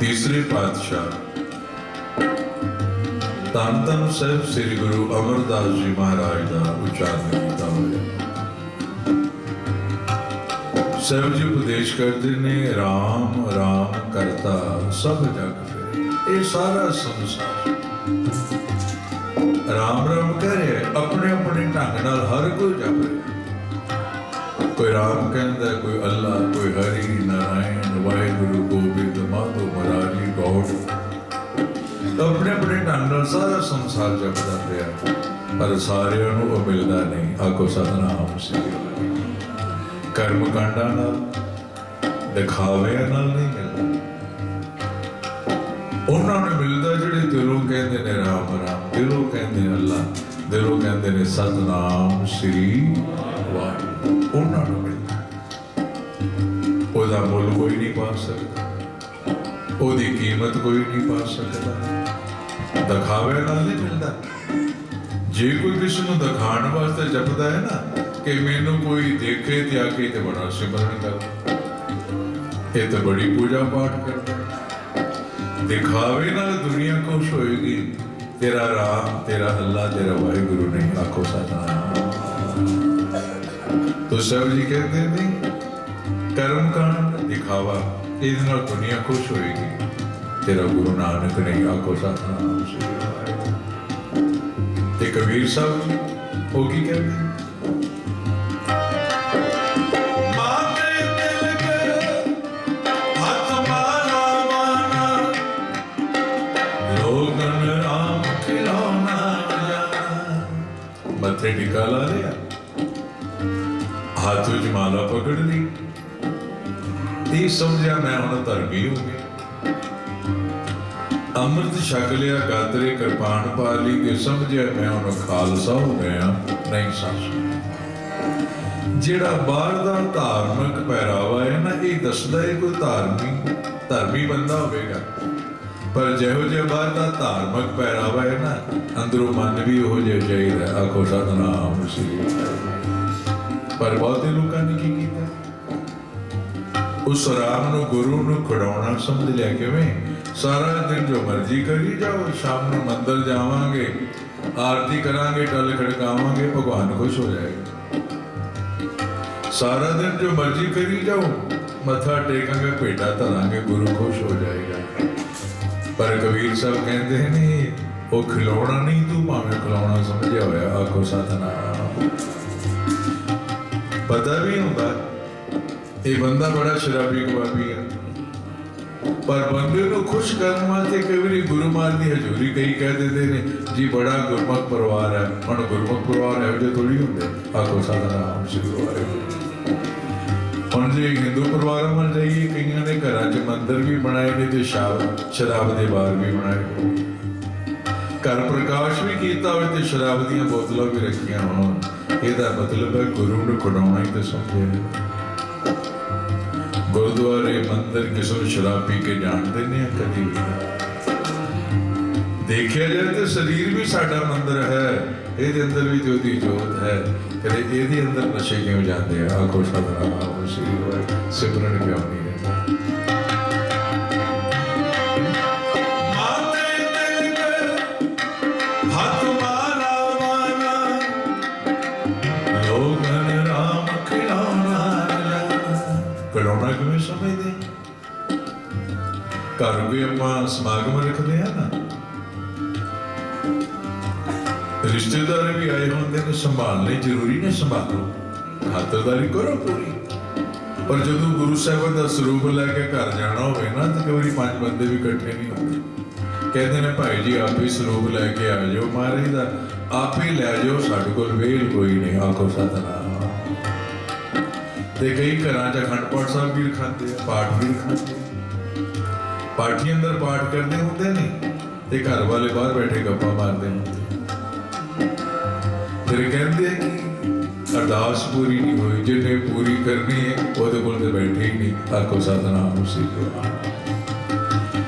ਤੀਸਰੇ ਪਾਤਸ਼ਾਹ। ਧੰਨ ਧੰਨ ਸਾਹਿਬ ਸ੍ਰੀ ਗੁਰੂ ਅਮਰਦਾਸ ਜੀ ਮਹਾਰਾਜ ਦਾ ਉਚਾਰਨ ਕੀਤਾ ਹੋਇਆ। ਸਾਹਿਬ ਜੀ ਉਪਦੇਸ਼ ਕਰਦੇ ਨੇ RAM RAM ਕਰਤਾ ਸਭ ਜਗ ਫਿਰੇ ਇਹ ਸਾਰਾ ਸੰਸਾਰ। ਰਾਮ ਰਾਮ ਕਰੇ ਆਪਣੇ ਆਪਣੇ ਢੰਗ ਨਾਲ ਹਰ ਕੋਈ ਜਪ ਰਿਹਾ ਕੋਈ ਰਾਮ ਕਹਿੰਦਾ, ਕੋਈ ਅੱਲਾ, ਕੋਈ ਹਰੀ, ਨਾਰਾਇਣ, ਵਾਹਿਗੁਰੂ ਗੋਬਿੰਦ ਮਾਧੋ ਆਪਣੇ ਆਪਣੇ ਢੰਗ ਨਾਲ ਸਾਰਾ ਸੰਸਾਰ ਜਪਦਾ ਰਿਹਾ ਪਰ ਸਾਰਿਆਂ ਨੂੰ ਉਹ ਮਿਲਦਾ ਨਹੀਂ। ਆਕੋ ਸਤਨਾਮ ਸ੍ਰੀ ਕਰਮ ਕਾਂਡਾਂ ਨਾਲ ਦਿਖਾਵੇ ਨਾਲ ਨਹੀਂ ਮਿਲਦਾ। ਉਹਨਾਂ ਨੂੰ ਮਿਲਦਾ ਜਿਹੜੇ ਦਿਲੋਂ ਕਹਿੰਦੇ ਨੇ ਰਾਮ ਰਾਮ। ਦਿਲੋਂ ਕਹਿੰਦੇ ਨੇ ਅੱਲਾ। ਦਿਲੋਂ ਕਹਿੰਦੇ ਨੇ ਸਤਨਾਮ ਸ੍ਰੀ ਵਾਹਿਗੁਰੂ। ਉਹਨਾਂ ਨੂੰ ਮਿਲਦਾ। ਉਹਦਾ ਮੁੱਲ ਕੋਈ ਨਹੀਂ ਪਾ ਸਕਦਾ। ਉਹਦੀ ਕੀਮਤ ਕੋਈ ਨਹੀਂ ਪਾ ਸਕਦਾ। ਦਿਖਾਵੇ ਨਾਲ ਨਹੀਂ ਮਿਲਦਾ। ਜੇ ਕੋਈ ਕਿਸ ਨੂੰ ਦਿਖਾਉਣ ਵਾਸਤੇ ਜਪਦਾ ਹੈ ਨਾ, ਕਿ ਮੈਨੂੰ ਕੋਈ ਦੇਖੇ ਤੇ ਆ ਕੇ ਤੇ ਬੜਾ ਸਿਮਰਨ ਕਰਦਾ ਇਹ ਤਾਂ ਬੜੀ ਪੂਜਾ ਪਾਠ ਕਰਦਾ ਦਿਖਾਵੇ ਨਾਲ ਦੁਨੀਆ ਖੁਸ਼ ਹੋਏਗੀ। ਤੇਰਾ ਰਾਮ, ਤੇਰਾ ਅੱਲਾ, ਤੇਰਾ ਵਾਹਿਗੁਰੂ ਨੇ ਆਖੋ ਸਤਨਾਮ। ਤੋ ਸਭ ਜੀ ਕਹਿੰਦੇ ਨੇ, ਕਰਮ ਕਾਂਡ ਦਿਖਾਵਾ। ਇਹਦੇ ਨਾਲ ਦੁਨੀਆ ਖੁਸ਼ ਹੋਏਗੀ ਤੇਰਾ ਗੁਰੂ ਨਾਨਕ ਨਹੀਂ ਆਖੋ ਸਤਨਾਮ ਸ੍ਰੀ ਤੇ ਕਬੀਰ ਸਾਹਿਬ ਉਹ ਕੀ ਕਹਿੰਦੇ ਮੱਥੇ ਟਿਕਾ ਲਾ ਲਿਆ ਹੱਥ ਵਿੱਚ ਮਾਲਾ ਪਕੜ ਲਈ ਇਹ ਸਮਝਿਆ ਮੈਂ ਹੁਣ ਧਰਮੀ ਹੋ ਗਿਆ? ਅੰਮ੍ਰਿਤ ਛਕ ਲਿਆ, ਗਾਤਰੇ ਕਿਰਪਾਨ ਪਾ ਲਈ ਕਿ ਸਮਝਿਆ ਮੈਂ ਹੁਣ ਖਾਲਸਾ ਹੋ ਗਿਆ, ਨਹੀਂ ਸਾਸ ਜਿਹੜਾ ਬਾਹਰ ਦਾ ਧਾਰਮਿਕ ਪਹਿਰਾਵਾ ਹੈ ਨਾ, ਇਹ ਦੱਸਦਾ ਹੈ ਕੋਈ ਧਾਰਮਿਕ ਧਰਮੀ ਬੰਦਾ ਹੋਵੇਗਾ। ਪਰ ਜਿਹੋ ਜਿਹਾ ਬਾਹਰ ਦਾ ਧਾਰਮਿਕ ਪਹਿਰਾਵਾ ਹੈ ਨਾ, ਅੰਦਰੋਂ ਮਨ ਵੀ ਉਹੋ ਜਿਹਾ ਚਾਹੀਦਾ, ਆਖੋ ਸਤਨਾਮ ਸ੍ਰੀ ਪਰ ਬਹੁਤੇ ਲੋਕਾਂ ਨੇ ਕੀ ਕੀਤਾ? ਉਸ ਰਾਮ ਨੂੰ, ਗੁਰੂ ਨੂੰ ਖੜਾਉਣਾ ਸਮਝ ਲਿਆ ਕਿਵੇਂ? ਸਾਰਾ ਦਿਨ ਜੋ ਮਰਜ਼ੀ ਕਰੀ ਜਾਓ, ਸ਼ਾਮ ਨੂੰ ਮੰਦਰ ਜਾਵਾਂਗੇ, ਆਰਤੀ ਕਰਾਂਗੇ, ਟਲ ਖੜਕਾਵਾਂਗੇ, ਭਗਵਾਨ ਖੁਸ਼ ਹੋ ਜਾਏਗਾ। ਸਾਰਾ ਦਿਨ ਜੋ ਮਰਜ਼ੀ ਕਰੀ ਜਾਓ, ਮੱਥਾ ਟੇਕਾਂਗੇ, ਭੇਟਾ ਧਰਾਂਗੇ, ਗੁਰੂ ਖੁਸ਼ ਹੋ ਜਾਏਗਾ। ਪਰ ਕਬੀਰ ਸਾਹਿਬ ਕਹਿੰਦੇ ਨੇ, ਉਹ ਖਿਲੌਣਾ ਨਹੀਂ ਤੂੰ, ਭਾਵੇਂ ਖਿਲਾਉਣਾ ਸਮਝਿਆ ਹੋਇਆ, ਆਖੋ ਸਤਨਾਮ। ਪਤਾ ਵੀ ਹੁੰਦਾ ਇਹ ਬੰਦਾ ਬੜਾ ਸ਼ਰਾਬੀ ਕਬਾਬੀ ਹੈ ਪਰ ਬੰਦੇ ਨੂੰ ਖੁਸ਼ ਕਰਨ ਵਾਸਤੇ ਕਈ ਵਾਰੀ ਗੁਰੂ ਮਹਾਰਾਜ ਦੀ ਹਜ਼ੂਰੀ ਕਈ ਕਹਿ ਦਿੰਦੇ ਨੇ, ਜੀ ਬੜਾ ਗੁਰਮੁਖ ਪਰਿਵਾਰ ਹੈ। ਹੁਣ ਗੁਰਮੁਖ ਪਰਿਵਾਰ ਇਹੋ ਜਿਹੇ ਥੋੜੀ ਹੁੰਦੇ। ਆਖੋ ਸਤਨਾਮ ਸ੍ਰੀ ਵਾਹਿਗੁਰੂ ਹੁਣ ਜੇ ਹਿੰਦੂ ਪਰਿਵਾਰਾਂ ਵੱਲ ਜਾਈਏ, ਕਈਆਂ ਨੇ ਘਰਾਂ 'ਚ ਮੰਦਿਰ ਵੀ ਬਣਾਏ ਨੇ ਤੇ ਸ਼ਰਾਬ ਸ਼ਰਾਬ ਦੇ ਬਾਰ ਵੀ ਬਣਾਏ ਘਰ ਪ੍ਰਕਾਸ਼ ਵੀ ਕੀਤਾ ਹੋਵੇ ਤੇ ਸ਼ਰਾਬ ਦੀਆਂ ਬੋਤਲਾਂ ਵੀ ਰੱਖੀਆਂ ਹੋਣ। ਇਹਦਾ ਮਤਲਬ ਹੈ ਗੁਰੂ ਨੂੰ ਖੜਾਉਣਾ ਹੀ ਤੇ ਸਮਝੇ ਗੁਰਦੁਆਰੇ ਮੰਦਿਰ ਕਿਸੇ ਨੂੰ ਸ਼ਰਾਬ ਪੀ ਕੇ ਜਾਣਦੇ ਨੇ ਕਦੀ ਵੀ। ਦੇਖਿਆ ਜਾਏ ਤਾਂ ਸਰੀਰ ਵੀ ਸਾਡਾ ਮੰਦਿਰ ਹੈ, ਇਹਦੇ ਅੰਦਰ ਵੀ ਜੋਤੀ ਜੋਤ ਹੈ। ਕਦੇ ਇਹਦੇ ਅੰਦਰ ਨਸ਼ੇ ਕਿਉਂ ਜਾਂਦੇ ਆ? ਆਖੋ ਸਤਨਾਮ ਸ੍ਰੀ ਸਿਮਰਨ ਕਿਉਂ ਨਹੀਂ? ਘਰ ਵੀ ਆਪਾਂ ਸਮਾਗਮ ਰੱਖਦੇ ਆ ਨਾ। ਰਿਸ਼ਤੇਦਾਰ ਵੀ ਆਏ ਹੁੰਦੇ ਨੇ ਸੰਭਾਲਣੇ ਜ਼ਰੂਰੀ ਨੇ ਸੰਭਾਲੋ। ਖਾਤਰਦਾਰੀ ਕਰੋ ਪੂਰੀ। ਪਰ ਜਦੋਂ ਗੁਰੂ ਸਾਹਿਬਾਨ ਦਾ ਸਰੂਪ ਲੈ ਕੇ ਘਰ ਜਾਣਾ ਹੋਵੇ ਨਾ, ਤਾਂ ਕਈ ਪੰਜ ਬੰਦੇ ਵੀ ਇਕੱਠੇ ਨਹੀਂ ਹੁੰਦੇ। ਕਹਿੰਦੇ ਨੇ, ਭਾਈ ਜੀ, ਆਪੇ ਸਰੂਪ ਲੈ ਕੇ ਆ ਜਾਓ। ਮਹਾਰਾਜ ਦਾ ਆਪੇ ਲੈ ਜਾਓ, ਸਾਡੇ ਕੋਲ ਵੇਲ ਕੋਈ ਨਹੀਂ, ਆਖੋ ਸਤਨਾਮ। ਤੇ ਕਈ ਘਰਾਂ 'ਚ ਅਖੰਡ ਪਾਠ ਸਾਹਿਬ ਵੀ ਰਖਾਉਂਦੇ ਆ, ਪਾਠ ਵੀ ਰਖਾਉਂਦੇ ਪਾਠੀ ਅੰਦਰ ਪਾਠ ਕਰਦੇ ਹੁੰਦੇ ਨੇ ਤੇ ਘਰ ਵਾਲੇ ਬਾਹਰ ਬੈਠੇ ਗੱਪਾਂ ਮਾਰਦੇ ਹੁੰਦੇ ਫਿਰ ਕਹਿੰਦੇ ਕਿ ਅਰਦਾਸ ਪੂਰੀ ਨਹੀਂ ਹੋਈ ਜਿਹਨੇ ਪੂਰੀ ਕਰਨੀ ਹੈ, ਉਹਦੇ ਕੋਲ ਤੇ ਬੈਠੇ ਹੀ ਨਹੀਂ ਆਖੋ ਸਤਨਾਮ ਸ੍ਰੀ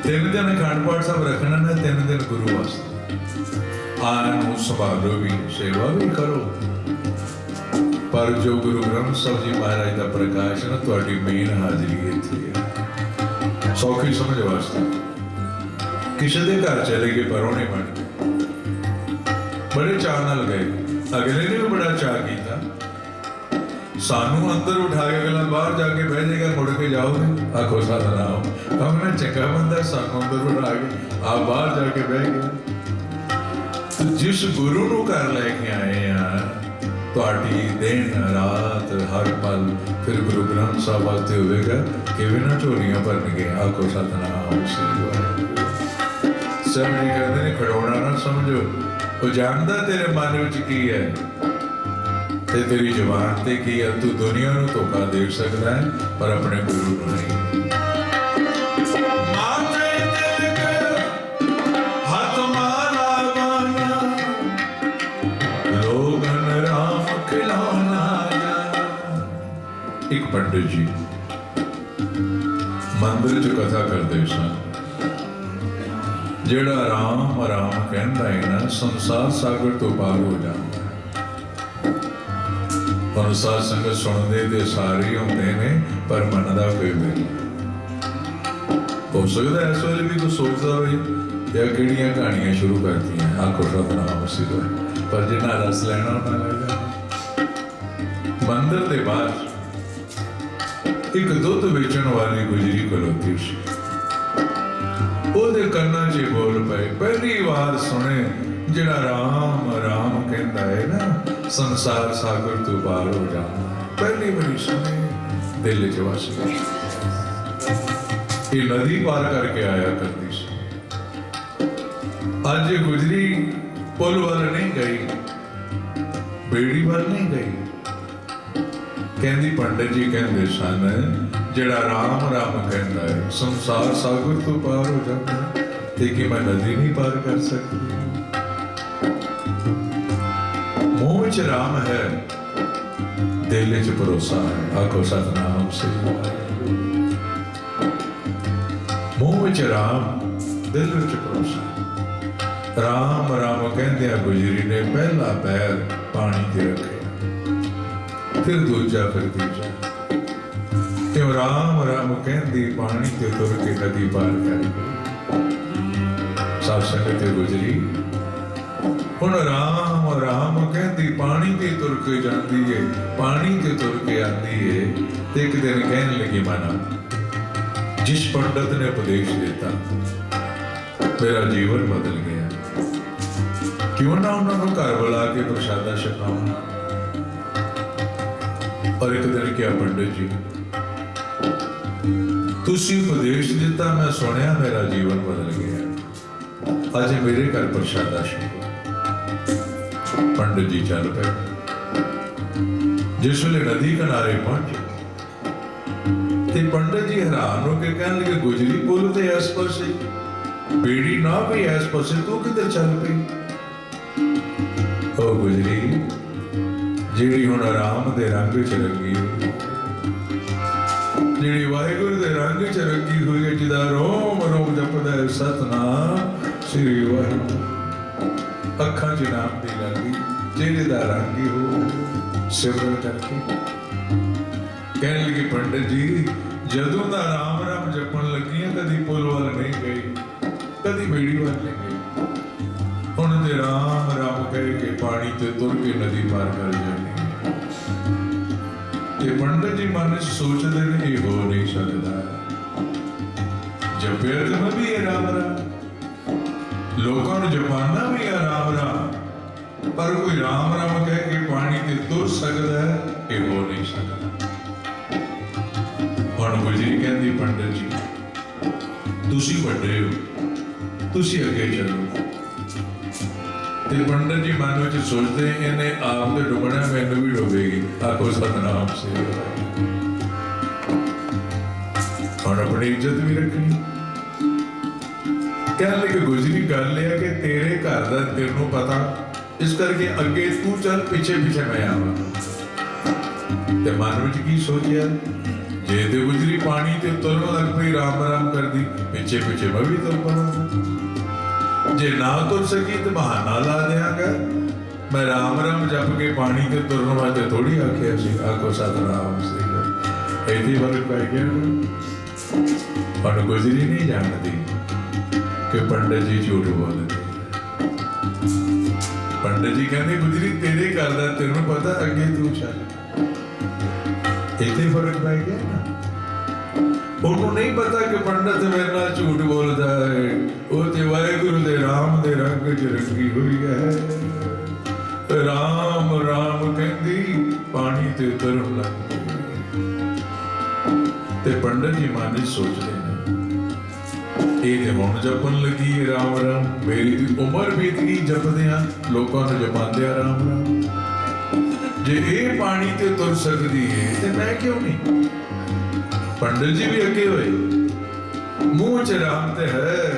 ਤਿੰਨ ਦਿਨ ਅਖੰਡ ਪਾਠ ਸਾਹਿਬ ਰੱਖਣਾ ਨੇ, ਤਿੰਨ ਦਿਨ ਗੁਰੂ ਵਾਸਤੇ। ਆਨ ਨੂੰ ਸੰਭਾਲੋ ਵੀ, ਸੇਵਾ ਵੀ ਕਰੋ। ਪਰ ਜੋ ਗੁਰੂ ਗ੍ਰੰਥ ਸਾਹਿਬ ਜੀ ਮਹਾਰਾਜ ਦਾ ਪ੍ਰਕਾਸ਼ ਨਾ ਤੁਹਾਡੀ ਮੇਨ ਹਾਜ਼ਰੀ ਇੱਥੇ ਹੈ ਸੌਖੀ ਸਮਝ ਵਾਸਤੇ। ਕਿਸੇ ਦੇ ਘਰ ਚਲੇ ਗਏ ਪਰੋਣੇ ਬਣ ਬੜੇ ਚਾਅ ਨਾਲ ਗਏ। ਅਗਲੇ ਨੇ ਵੀ ਬੜਾ ਚਾਅ ਕੀਤਾ। ਸਾਨੂੰ ਅੰਦਰ ਉਠਾ ਕੇ ਅਗਲਾ ਬਾਹਰ ਜਾ ਕੇ ਬਹਿ ਜਾਏਗਾ, ਮੁੜ ਕੇ ਜਾਓਗੇ? ਆਖੋ ਸਤਨਾਮ ਹਮਨੇ ਚੰਗਾ ਬੰਦਾ, ਸਾਨੂੰ ਅੰਦਰ ਉਠਾ ਕੇ ਆ ਬਾਹਰ ਜਾ ਕੇ ਬਹਿ ਗਿਆ। ਜਿਸ ਗੁਰੂ ਨੂੰ ਘਰ ਲੈ ਕੇ ਆਏ ਆ ਤੁਹਾਡੀ ਦਿਨ ਰਾਤ ਹਰ ਪਲ। ਫਿਰ ਗੁਰੂ ਗ੍ਰੰਥ ਸਾਹਿਬ ਵਾਸਤੇ ਹੋਵੇਗਾ, ਕਿਵੇਂ ਨਾ ਝੋਲੀਆਂ ਭਰਨਗੇ, ਆਖੋ ਸਤਨਾਮ ਸ੍ਰੀ ਵਾਹਿਗੁਰੂ। ਸਭ ਕਹਿੰਦੇ ਨੇ ਖੜੋਣਾ ਨਾ ਸਮਝੋ। ਉਹ ਜਾਣਦਾ ਤੇਰੇ ਮਨ ਵਿੱਚ ਕੀ ਹੈ? ਤੇ ਤੇਰੀ ਜ਼ੁਬਾਨ ਤੇ ਕੀ ਹੈ? ਤੂੰ ਦੁਨੀਆ ਨੂੰ ਧੋਖਾ ਦੇ ਸਕਦਾ ਹੈ, ਪਰ ਆਪਣੇ ਗੁਰੂ ਨੂੰ ਨਹੀਂ। ਇੱਕ ਪੰਡਿਤ ਜੀ 'ਚ ਕਥਾ ਕਰਦੇ ਸਨ। ਜਿਹੜਾ ਰਾਮ ਰਾਮ ਕਹਿੰਦਾ ਹੈ ਨਾ, ਸੰਸਾਰ ਸਾਗਰ ਤੋਂ ਪਾਰ ਹੋ ਜਾਂਦਾ ਹੈ। ਸੰਗਤ ਸੁਣਦੇ ਤੇ ਸਾਰੇ ਹੁੰਦੇ ਨੇ, ਪਰ ਮੰਨਦਾ ਕੋਈ ਨਹੀਂ। ਹੋ ਸਕਦਾ ਹੈ ਇਸ ਵੇਲੇ ਵੀ ਕੋਈ ਸੋਚਦਾ ਹੋਵੇ, ਜਾਂ ਕਿਹੜੀਆਂ ਕਹਾਣੀਆਂ ਸ਼ੁਰੂ ਕਰਦੀਆਂ ਕਰਤੀਆਂ ਆਖੋ ਸਤਨਾਮ ਸਿਵਾ ਪਰ ਜਿਨ੍ਹਾਂ ਰਸ ਲੈਣਾ ਉਹਨਾਂ ਲੈ ਮੰਦਰ ਦੇ ਬਾਹਰ ਇੱਕ ਦੁੱਧ ਵੇਚਣ ਵਾਲੀ ਗੁਜਰੀ ਖਲੋਤੀ ਸੀ। ਉਹਦੇ ਕੰਨਾਂ 'ਚ ਬੋਲ ਪਏ। ਪਹਿਲੀ ਵਾਰ ਸੁਣੇ, ਜਿਹੜਾ ਰਾਮ ਰਾਮ ਕਹਿੰਦਾ ਹੈ ਨਾ, ਸੰਸਾਰ ਸਾਗਰ ਤੋਂ ਪਾਰ ਹੋ ਜਾਣਾ ਪਹਿਲੀ ਵਾਰੀ ਸੁਣੇ, ਦਿਲ 'ਚ ਵਸ ਗਿਆ। ਇਹ ਨਦੀ ਪਾਰ ਕਰਕੇ ਆਇਆ ਕਰਦੀ ਸੀ। ਅੱਜ ਗੁਜਰੀ ਪੁੱਲ ਵੱਲ ਨਹੀਂ ਗਈ। ਬੇੜੀ ਵੱਲ ਨਹੀਂ ਗਈ। ਕਹਿੰਦੀ ਪੰਡਤ ਜੀ ਕਹਿੰਦੇ ਸਨ, ਜਿਹੜਾ ਰਾਮ ਰਾਮ ਕਹਿੰਦਾ ਹੈ, ਸੰਸਾਰ ਸਾਗਰ ਤੋਂ ਪਾਰ ਹੋ ਜਾਂਦਾ ਹੈ, ਤੇ ਕਿ ਮੈਂ ਨਦੀ ਨਹੀਂ ਪਾਰ ਕਰ ਸਕਦੀ? ਮੋਹ ਵਿੱਚ ਰਾਮ ਹੈ, ਦਿਲ ਵਿੱਚ ਭਰੋਸਾ ਹੈ, ਆਖੋ ਸਤਨਾਮ ਸ੍ਰੀ ਵਾਹਿਗੁਰੂ ਮੂੰਹ ਵਿੱਚ ਰਾਮ, ਦਿਲ ਵਿੱਚ ਭਰੋਸਾ ਰਾਮ ਰਾਮ ਕਹਿੰਦਿਆਂ ਗੁਜਰੀ ਨੇ ਪਹਿਲਾ ਪੈਰ ਪਾਣੀ ਤੇ ਰੱਖਿਆ। ਫਿਰ ਦੂਜਾ, ਫਿਰ ਤੀਜਾ। ਤੇ ਉਹ ਰਾਮ ਰਾਮ ਕਹਿੰਦੀ, ਪਾਣੀ ਤੇ ਤੁਰ ਕੇ ਨਦੀ ਪਾਰ ਕਰ ਗਈ। ਸਾਧ ਸੰਗਤ ਤੇ ਗੁਜਰੀ। ਹੁਣ ਰਾਮ ਰਾਮ ਕਹਿੰਦੀ, ਪਾਣੀ ਤੇ ਤੁਰ ਕੇ ਜਾਂਦੀ ਏ, ਪਾਣੀ ਤੇ ਤੁਰ ਕੇ ਆਂਦੀ ਏ। ਤੇ ਇੱਕ ਦਿਨ ਕਹਿਣ ਲੱਗੀ, ਮਾਨਾ, ਜਿਸ ਪੰਡਤ ਨੇ ਉਪਦੇਸ਼ ਦਿੱਤਾ, ਮੇਰਾ ਜੀਵਨ ਬਦਲ ਗਿਆ। ਕਿਉਂ ਨਾ ਉਹਨਾਂ ਨੂੰ ਘਰ ਬੁਲਾ ਕੇ ਪ੍ਰਸ਼ਾਦਾ ਛਕਾਉਣਾ? ਔਰ ਇੱਕ ਦਿਨ ਕਿਹਾ, ਪੰਡਿਤ ਜੀ, ਤੁਸੀਂ ਉਪਦੇਸ਼ ਦਿੱਤਾ, ਮੈਂ ਸੁਣਿਆ ਮੇਰਾ ਜੀਵਨ ਬਦਲ ਗਿਆ ਅੱਜ ਮੇਰੇ ਘਰ ਪ੍ਰਸ਼ਾਦਾ ਛਕੋ ਪੰਡਿਤ ਜੀ, ਚੱਲ ਪਏ। ਜਿਸ ਵੇਲੇ ਨਦੀ ਕਿਨਾਰੇ ਪਹੁੰਚੇ, ਤੇ ਪੰਡਿਤ ਜੀ ਹੈਰਾਨ ਹੋ ਕੇ ਕਹਿਣ ਲੱਗੇ, ਗੁਜਰੀ ਪੁੱਲ ਤੇ ਇਸ ਪਾਸੇ, ਬੇੜੀ ਨਾ ਪਈ ਇਸ ਪਾਸੇ, ਤੂੰ ਕਿੱਧਰ ਚੱਲ ਪਈ? ਉਹ ਗੁਜਰੀ ਜਿਹੜੀ ਹੁਣ ਆਰਾਮ ਦੇ ਰੰਗ ਵਿੱਚ ਰੰਗੀ ਹੋਈ ਜਿਹੜੀ ਵਾਹਿਗੁਰੂ ਦੇ ਰੰਗ ਵਿੱਚ ਰੰਗੀ ਹੋਈ ਹੈ, ਜਿਹਦਾ ਰੋਮ ਰੋਮ ਜਪਦਾ ਹੈ ਸਤਨਾਮ ਸ੍ਰੀ ਵਾਹਿਗੁਰੂ। ਅੱਖਾਂ 'ਚ ਨਾਮ ਦੀ ਲੱਗੀ ਜਿਹੜੇ ਦਾ ਰੰਗੀ ਹੋ ਸਿਮਰਨ ਕਰਕੇ। ਕਹਿਣ ਲੱਗੀ, ਪੰਡਤ ਜੀ, ਜਦੋਂ ਦਾ ਰਾਮ ਰਾਮ ਜਪਣ ਲੱਗੀਆਂ ਕਦੀ ਪੁਲ ਵੱਲ ਨਹੀਂ ਗਈ ਕਦੀ ਬੇੜੀ ਵੱਲ ਨਹੀਂ ਗਈ ਹੁਣ ਰਾਮ ਰਾਮ ਕਹਿ ਕੇ ਪਾਣੀ ਤੇ ਤੁਰ ਕੇ ਨਦੀ ਪਾਰ ਕਰ ਜਾਂਦੀ। ਤੇ ਪੰਡਤ ਜੀ ਮਨ ਸੋਚਦੇ ਨੇ, ਇਹ ਹੋ ਨਹੀਂ ਸਕਦਾ। ਜਪਿਆ ਤੇ ਵੀ ਇਹ ਰਾਮ ਰਾਮ ਲੋਕਾਂ ਨੂੰ ਜਪਾਨਾ ਵੀ ਹੈ ਰਾਮ ਰਾਮ ਪਰ ਕੋਈ ਰਾਮ ਰਾਮ ਕਹਿ ਕੇ ਪਾਣੀ ਤੇ ਤੁਰ ਸਕਦਾ ਇਹ ਹੋ ਨਹੀਂ ਸਕਦਾ। ਹੁਣ ਗੁਜਰੀ ਕਹਿੰਦੀ, ਪੰਡਤ ਜੀ, ਤੁਸੀਂ ਵੱਡੇ ਹੋ, ਤੁਸੀਂ ਅੱਗੇ ਚੱਲੋ। ਤੇ ਪੰਡਤ ਜੀ, ਮਨ ਵਿੱਚ ਸੋਚਦੇ ਇਹਨੇ ਆਪ ਤੇ ਡੁੱਬਣਾ, ਮੈਨੂੰ ਵੀ ਡੁੱਬੇਗੀ। ਆਖੋ, ਸਤਨਾਮ ਸੇ ਹੁਣ ਆਪਣੀ ਇੱਜ਼ਤ ਵੀ ਰੱਖਣੀ। ਕਹਿਣ ਲੱਗੇ ਗੁਜਰੀ ਗੱਲ ਇਹ ਕਿ ਤੇਰੇ ਘਰ ਦਾ ਤੈਨੂੰ ਪਤਾ, ਇਸ ਕਰਕੇ ਅੱਗੇ ਤੂੰ ਚੱਲ, ਪਿੱਛੇ ਪਿੱਛੇ ਮੈਂ ਆਵਾਂ। ਤੇ ਮਨ ਵਿੱਚ ਕੀ ਸੋਚਿਆ? ਜੇ ਤੇ ਗੁਜਰੀ ਪਾਣੀ ਤੇ ਤੁਰਨ ਲੱਗ ਪਈ ਰਾਮ ਰਾਮ ਕਰਦੀ, ਪਿੱਛੇ ਪਿੱਛੇ ਮੈਂ ਵੀ ਤੁਰ ਪਵਾਂਗਾ ਜੇ ਨਾ ਤੁਰ ਸਕੀ ਤੇ ਬਹਾਨਾ ਲਾ ਦਿਆਂਗਾ। ਮੈਂ ਰਾਮ ਰਾਮ ਜਪ ਕੇ ਪਾਣੀ ਤੇ ਤੁਰਨ ਵਾਸਤੇ ਥੋੜੀ ਆਖਿਆ ਸੀ, ਆਖੋ ਸਤਨਾਮ ਸ੍ਰੀ ਇਹਦੀ ਵਰਕ ਪੈ ਗਿਆ ਪਰ ਗੁਜਰੀ ਨਹੀਂ ਜਾਣਦੀ ਕਿ ਪੰਡਤ ਜੀ ਝੂਠ ਬੋਲਦੇ ਪੰਡਤ ਜੀ ਕਹਿੰਦੇ, ਗੁਜਰੀ, ਤੇਰੇ ਘਰ ਦਾ ਤੈਨੂੰ ਪਤਾ, ਅੱਗੇ ਤੂੰ ਚੱਲ। ਇੱਥੇ ਫ਼ਰਕ ਪੈ ਗਿਆ ਨਾ। ਉਹਨੂੰ ਨਹੀਂ ਪਤਾ ਕਿ ਪੰਡਤ ਮੇਰੇ ਨਾਲ ਝੂਠ ਬੋਲਦਾ ਹੈ। ਉਹ ਤੇ ਵਾਹਿਗੁਰੂ ਦੇ ਰਾਮ ਦੇ ਰੰਗ ਚ ਰੰਗੀ ਹੋਈ ਹੈ। ਰਾਮ ਰਾਮ ਕਹਿੰਦੀ, ਪਾਣੀ ਤੇ ਉਤਰਨ ਲੱਗ ਤੇ ਪੰਡਤ ਜੀ ਮਨ ਸੋਚਦੇ ਨੇ, ਇਹ ਤੇ ਹੁਣ ਜਪਣ ਲੱਗੀ ਰਾਮ ਰਾਮ। ਮੇਰੀ ਦੀ ਉਮਰ ਬੀਤ ਗਈ ਜਪਦੇ ਆ ਲੋਕਾਂ ਨੂੰ ਜਪਾਉਂਦੇ ਆ ਰਾਮ ਰਾਮ। ਜੇ ਇਹ ਪਾਣੀ ਤੇ ਤੁਰ ਸਕਦੀ ਹੈ, ਤੇ ਮੈਂ ਕਿਉਂ ਨਹੀਂ? ਪੰਡਿਤ ਜੀ ਵੀ ਅੱਗੇ ਹੋਏ। ਮੂੰਹ ਚ ਰਾਮ ਤੇ ਹੈ,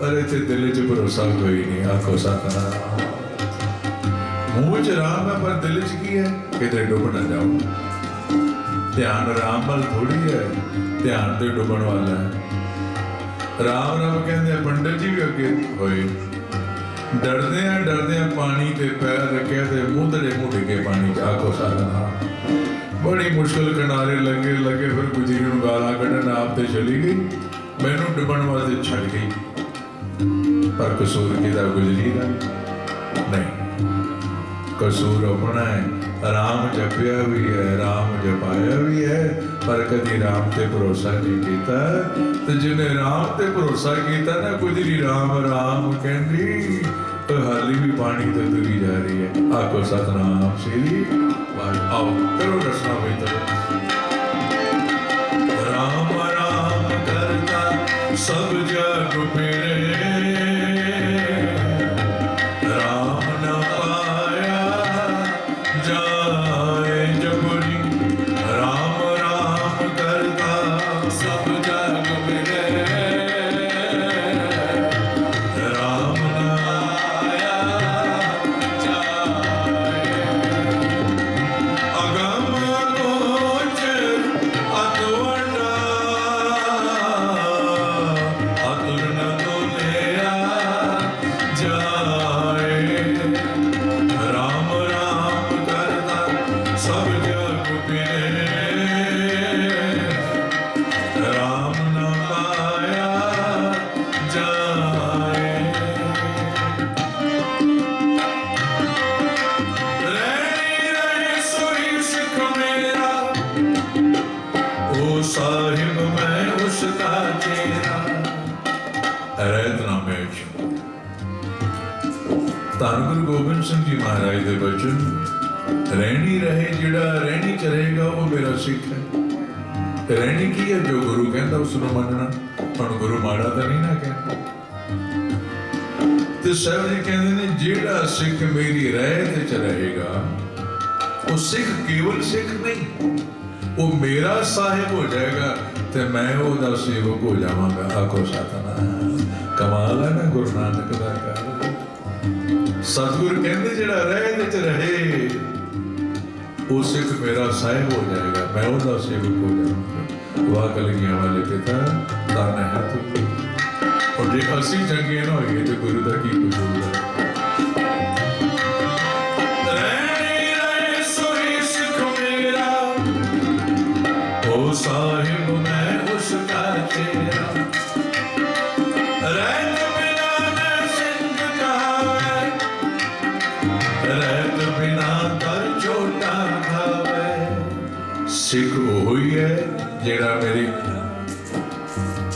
ਪਰ ਇੱਥੇ ਦਿਲ ਚ ਭਰੋਸਾ ਕੋਈ ਨਹੀਂ, ਆਖੋ ਸਤਨਾਮ। ਮੂੰਹ ਚ ਰਾਮ ਹੈ, ਪਰ ਦਿਲ ਚ ਕੀ ਹੈ? ਕਿਤੇ ਡੁੱਬ ਨਾ ਜਾਓ। ਧਿਆਨ ਰਾਮ ਵੱਲ ਥੋੜੀ ਹੈ, ਧਿਆਨ ਤੇ ਡੁੱਬਣ ਵਾਲਾ ਹੈ। ਰਾਮ ਰਾਮ ਕਹਿੰਦੇ ਪੰਡਿਤ ਜੀ ਵੀ ਅੱਗੇ ਹੋਏ। ਡਰਦੇ ਆ ਡਰਦੇ ਆ, ਪਾਣੀ ਤੇ ਪੈਰ ਰੱਖਿਆ ਤੇ ਮੂੰਹ ਮੁੰਦਰੇ ਮੂੰਹ ਕੇ ਪਾਣੀ ਚ, ਆਖੋ ਸਤਨਾਮ। ਬੜੀ ਮੁਸ਼ਕਲ ਕਿਨਾਰੇ ਲੱਗੇ ਲੱਗੇ ਫਿਰ ਗੁਜਰੀ ਨੂੰ ਗਾਲਾਂ ਕੱਢਣ ਆਪ ਤੇ ਚਲੀ ਗਈ। ਮੈਨੂੰ ਡੁੱਬਣ ਵਾਸਤੇ ਛੱਡ ਗਈ। ਪਰ ਕਸੂਰ ਕਿਹਦਾ ਗੁਜਰੀ ਦਾ? ਨਹੀਂ, ਕਸੂਰ ਆਪਣਾ ਹੈ। ਰਾਮ ਜਪਿਆ ਵੀ ਹੈ, ਰਾਮ ਜਪਾਇਆ ਵੀ ਹੈ, ਪਰ ਕਦੀ ਰਾਮ ਤੇ ਭਰੋਸਾ ਨਹੀਂ ਕੀਤਾ। ਤੇ ਜਿਹਨੇ ਰਾਮ ਤੇ ਭਰੋਸਾ ਕੀਤਾ ਨਾ, ਗੁਜਰੀ ਰਾਮ ਰਾਮ ਕਹਿੰਦੀ ਉਹ ਹਾਲੀ ਵੀ ਪਾਣੀ ਤੇ ਤੁਰੀ ਜਾ ਰਹੀ ਹੈ। ਆਖੋ ਸਤਨਾਮ ਸ੍ਰੀ ਆਓ ਕਰੋ ਰਸਨਾ ਹੋਈ ਰਾਮ ਰਾਮ ਕਰਤਾ ਸਭ ਜਗ ਮੇਰੇ ਸਾਹਿਬ ਮੈਂ ਉਸ ਦਾ ਚੇਰਾ ਰਹਿਤਨਾਮੇ ਵਿੱਚ। ਧੰਨ ਗੁਰੂ ਗੋਬਿੰਦ ਸਿੰਘ ਜੀ ਮਹਾਰਾਜ ਦੇ ਬਚਨ, ਰਹਿਣੀ ਰਹੇ ਜਿਹੜਾ ਰਹਿਣੀ ਚ ਉਹ ਮੇਰਾ ਸਿੱਖ ਹੈ। ਰਹਿਣੀ ਕੀ ਹੈ? ਜੋ ਗੁਰੂ ਕਹਿੰਦਾ ਉਸ ਨੂੰ ਮੰਨਣਾ। ਹੁਣ ਗੁਰੂ ਮਾੜਾ ਤਾਂ ਨਹੀਂ ਨਾ ਕਹਿੰਦਾ। ਤੇ ਸਾਹਿਬ ਜੀ ਕਹਿੰਦੇ ਨੇ, ਜਿਹੜਾ ਸਿੱਖ ਮੇਰੀ ਰਹਿ ਤੇ ਚ ਰਹੇਗਾ, ਉਹ ਸਿੱਖ ਕੇਵਲ ਸਿੱਖ ਨਹੀਂ ਉਹ ਮੇਰਾ ਸਾਹਿਬ ਹੋ ਜਾਏਗਾ ਤੇ ਮੈਂ ਉਹਦਾ ਸੇਵਕ ਹੋ ਜਾਵਾਂਗਾ। ਆਖੋ ਸਤਨਾਮ ਕਮਾਲ ਹੈ ਨਾ ਗੁਰੂ ਨਾਨਕ ਦਾ ਕਾਰਜ। ਸਤਿਗੁਰ ਕਹਿੰਦੇ ਜਿਹੜਾ ਰਹਿ ਤੇ ਰਹੇ, ਉਹ ਸਿੱਖ ਮੇਰਾ ਸਾਹਿਬ ਹੋ ਜਾਏਗਾ। ਮੈਂ ਉਹਦਾ ਸੇਵਕ ਹੋ ਜਾਵਾਂਗਾ। ਵਾਹ ਕਲਗੀਆਂ ਵਾਲੇ ਪਿਤਾ, ਧੰਨ ਹੈ ਤੂੰ। ਔਰ ਜੇ ਅਸੀਂ ਚੰਗੇ ਨਾ ਹੋਈਏ ਤੇ ਗੁਰੂ ਦਾ ਕੀ ਕਸੂਰ ਹੈ?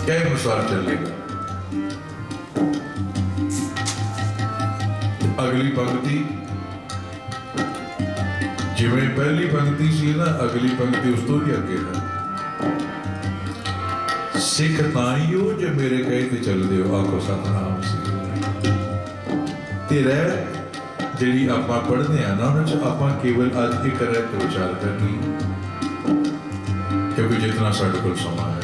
ਕਹਿ ਅਨੁਸਾਰ ਚੱਲੇਗਾ ਅਗਲੀ ਪੰਕਤੀ। ਜਿਵੇਂ ਪਹਿਲੀ ਪੰਕਤੀ ਸੀ ਨਾ, ਅਗਲੀ ਪੰਕਤੀ ਉਸ ਤੋਂ ਵੀ ਅੱਗੇ ਹੈ। ਸਿੱਖ ਤਾਈਓ ਜੇ ਮੇਰੇ ਕਹੇ ਤੇ ਚੱਲਦੇ ਹੋ। ਆਖੋ ਸਤਨਾਮ ਸੀ। ਤੇ ਰਹਿ, ਜਿਹੜੀ ਆਪਾਂ ਪੜ੍ਹਦੇ ਆ ਨਾ ਉਹਨਾਂ ਚ ਆਪਾਂ ਕੇਵਲ ਅੱਜ ਇੱਕ ਰਹਿ ਤੇ ਵਿਚਾਰ ਕਰਨੀ। ਕਿਉਂਕਿ ਜਿਤਨਾ ਸਾਡੇ ਕੋਲ ਸਮਾਂ ਹੈ।